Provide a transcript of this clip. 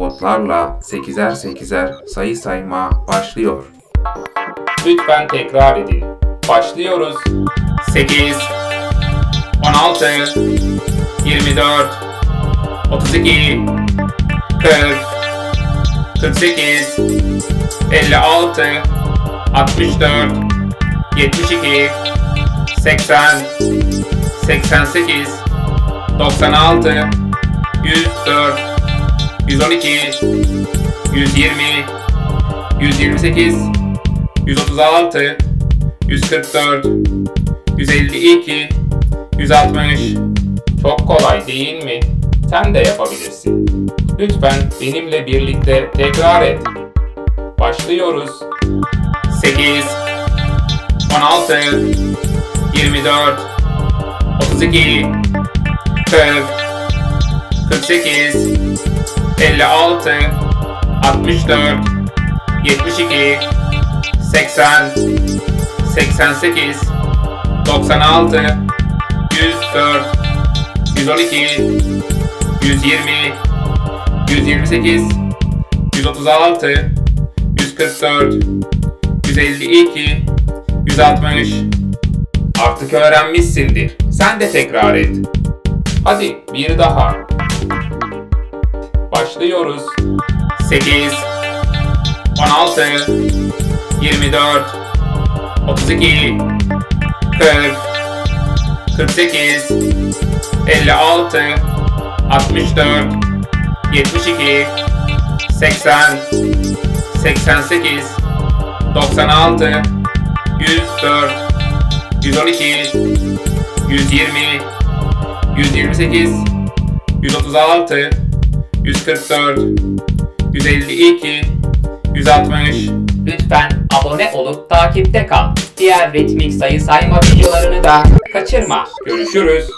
robotlarla 8'er 8'er sayı sayma başlıyor. Lütfen tekrar edin. Başlıyoruz. 8 16 24 32 40 48 56 64 72 80 88 96 104 112 120 128 136 144 152 160 Çok kolay değil mi? Sen de yapabilirsin. Lütfen benimle birlikte tekrar et. Başlıyoruz. 8 16 24 32 40 48 56 64 72 80 88 96 104 112 120 128 136 144 152 160 Artık öğrenmişsindir. Sen de tekrar et. Hadi bir daha. Başlıyoruz. 8 16 24 32 40 48 56 64 72 80 88 96 104 112 120 128 136 144 152 160 Lütfen abone olup takipte kal. Diğer ritmik sayı sayma videolarını da kaçırma. Görüşürüz.